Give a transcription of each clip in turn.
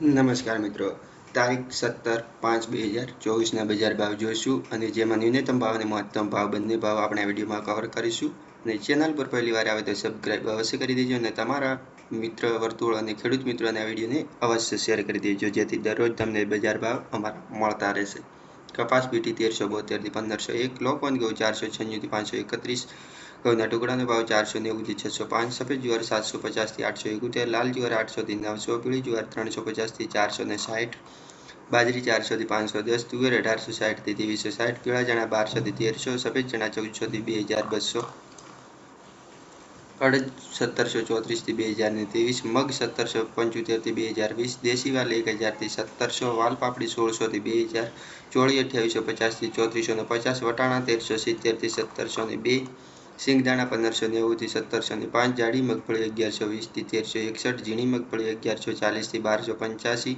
નમસ્કાર મિત્રો. તારીખ સત્તર પાંચ બે હજાર ચોવીસના બજાર ભાવ જોઈશું અને જેમાં ન્યૂનતમ ભાવ અને મહત્તમ ભાવ બંને ભાવ આપણે વિડીયોમાં કવર કરીશું. અને ચેનલ પર પહેલી વાર આવે તો સબસ્ક્રાઈબ અવશ્ય કરી દેજો અને તમારા મિત્ર, વર્તુળ અને ખેડૂત મિત્રોને આ વિડીયોને અવશ્ય શેર કરી દેજો, જેથી દરરોજ તમને બજાર ભાવ અમારા મળતા રહેશે. કપાસ પીટી તેરસો બોતેરથી પંદરસો એક લોકવન ઘઉં ચારસો, છન્નુંથી પાંચસો એકત્રીસ ઘઉંના ટુકડાનો ભાવ ચારસો નેવુંથી છસો પાંચ, સફેદ જુવાર સાતસો પચાસથી આઠસો એકોતેર, લાલ જુવાર આઠસોથી નવસો, પીળી જુવાર ત્રણસો પચાસથી ચારસો ને સાઠ, બાજરી ચારસોથી પાંચસો દસ, તુવેર અઢારસો સાઠથી ત્રેવીસો સાઠ, પીળા ચણા બારસોથી તેરસો, સફેદ ચણા ચૌદસોથી બે હજાર બસો અડદ સત્તરસો ચોત્રીસથી બે હજાર ને ત્રેવીસ, મગ સત્તરસો પંચોતેરથી બે હજાર વીસ, દેશી વાલ એક હજારથી સત્તરસો વાલ પાપડી સોળસોથી બે હજાર, ચોળી અઠ્યાવીસો પચાસથી ચોત્રીસો ને પચાસ, વટાણા તેરસો સિત્તેરથી સત્તરસો ને બે સિંગદાણા પંદરસો નેવુંથી સત્તરસો ને પાંચ, જાડી મગફળી અગિયારસો વીસથી તેરસો એકસઠ, ઝીણી મગફળી અગિયારસો ચાલીસથી બારસો પંચ્યાસી,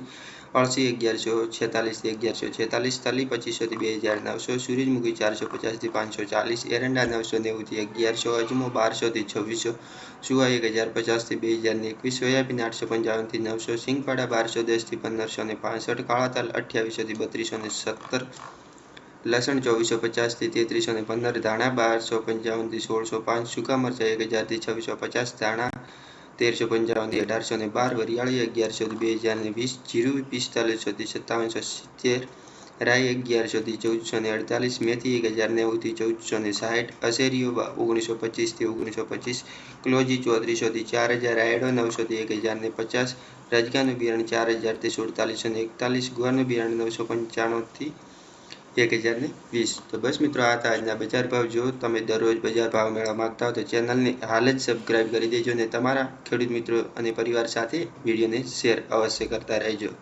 અળસી અગિયારસો છેતાલીસથી અગિયારસો છેતાલીસ તલી પચીસોથી બે હજાર નવસો, સૂરજમુખી ચારસો પચાસથી પાંચસો ચાલીસ, એરંડા નવસો નેવુંથી અગિયારસો, અજમો બારસોથી છવ્વીસો સુવા એક હજાર પચાસથી બે હજાર એકવીસ, સોયાબીન આઠસો પંચાવનથી નવસો, સિંગપાડા બારસો દસથી પંદરસો ને પાસઠ કાળા તલ અઠ્યાવીસોથી બત્રીસો ને સત્તર લસણ ચોવીસો પચાસથી તેત્રીસો ને પંદર, ધાણા બારસો પંચાવનથી સોળસો પાંચ, સૂકા મરચાં એક હજારથી છવ્વીસો પચાસ, ધાણા તેરસો પંચાવનથી અઢારસો ને બાર, વરિયાળી અગિયારસોથી બે હજાર ને વીસ, જીરું પિસ્તાલીસોથી સત્તાવનસો સિત્તેર, રાઈ અગિયારસોથી ચૌદસો ને અડતાલીસ, મેથી એક હજાર નેવુંથી ચૌદસો ને સાઠ, અસેરીઓ ઓગણીસો પચીસથી ઓગણીસો પચીસ, ક્લોજી ચોત્રીસોથી ચાર હજાર રાયડો નવસોથી એક હજાર ને પચાસ રજગાનું બિયારણ ચાર હજારથી સુડતાલીસો ને એકતાલીસ ગુવારનું બિયારણ નવસો પંચાણુંથી એક હજારને વીસ. તો બસ મિત્રો, આ હતા આજના બજાર ભાવ. જો તમે દરરોજ બજાર ભાવ મેળવવા માંગતા હો તો ચેનલને હાલ જ સબસ્ક્રાઈબ કરી દેજો અને તમારા ખેડૂત મિત્રો અને પરિવાર સાથે વિડીયોને શેર અવશ્ય કરતા રહેજો.